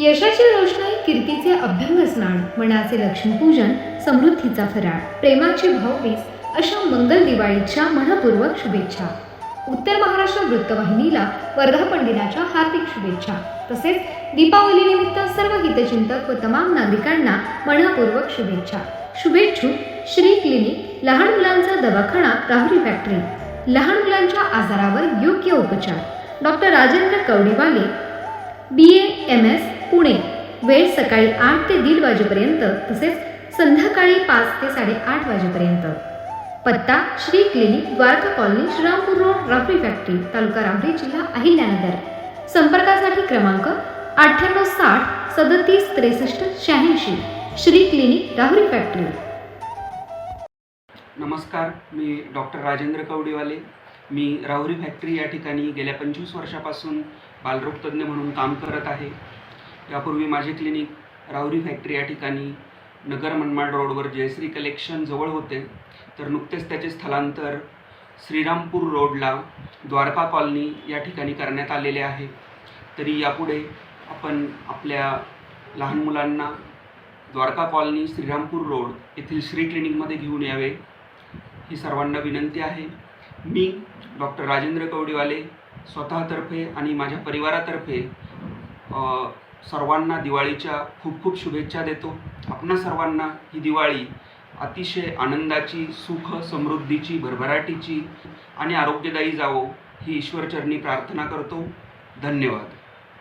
यशाची रोषणाई कीर्तीचे अभ्यंग स्नान मनाचे लक्ष्मीपूजन समृद्धीचा फराळ प्रेमाची भाववीस अशा मंगल दिवाळीच्या मनपूर्वक शुभेच्छा. उत्तर महाराष्ट्र वृत्तवाहिनीला वर्धापन दिनाच्या हार्दिक शुभेच्छा. तसेच दीपावलीनिमित्त सर्व हितचिंतक व तमाम नागरिकांना मनपूर्वक शुभेच्छा. शुभेच्छू श्री क्लिनिक लहान मुलांचा दवाखाना राहुरी फॅक्टरी. लहान मुलांच्या आजारावर योग्य उपचार. Doctor Rajendra Kawadiwale B A M S Pune. वेळ सकाळी आठ ते दीड वाजेपर्यंत तसेच संध्याकाळी पाच ते साडेआठ वाजेपर्यंत. पत्ता Shri clinic Dwarka colony Shrirampur road राफरी factory तालुका राहुरी जिल्हा अहिल्यानगर. संपर्कासाठी क्रमांक अठ्ठ्याण्णव साठ सदतीस त्रेसष्ट शहाऐंशी. Shri clinic Rahuri factory. नमस्कार मी डॉक्टर राजेंद्र कवडीवाले. मी राहुरी फॅक्टरी या ठिकाणी गेल्या पंचवीस वर्षापासून बालरोगतज्ञ म्हणून काम करत आहे. यापूर्वी माझे क्लिनिक राहुरी फॅक्टरी या ठिकाणी नगर मनमाड रोडवर जयश्री कलेक्शन जवळ होते. तर नुकतेच त्याचे स्थलांतर श्रीरामपूर रोडला द्वारका कॉलनी या ठिकाणी करण्यात आलेले आहे. तरी यापुढे आपण आपल्या लहान मुलांना द्वारका कॉलनी श्रीरामपूर रोड येथील श्री क्लिनिकमध्ये घेऊन यावे ही सर्वांना विनंती आहे. मी डॉक्टर राजेंद्र कवडीवाले स्वतःतर्फे आणि माझ्या परिवारातर्फे सर्वांना दिवाळीच्या खूप खूप शुभेच्छा देतो. आपणा सर्वांना ही दिवाळी अतिशय आनंदाची सुख समृद्धीची भरभराटीची आणि आरोग्यदायी जावो ही ईश्वरचरणी प्रार्थना करतो. धन्यवाद.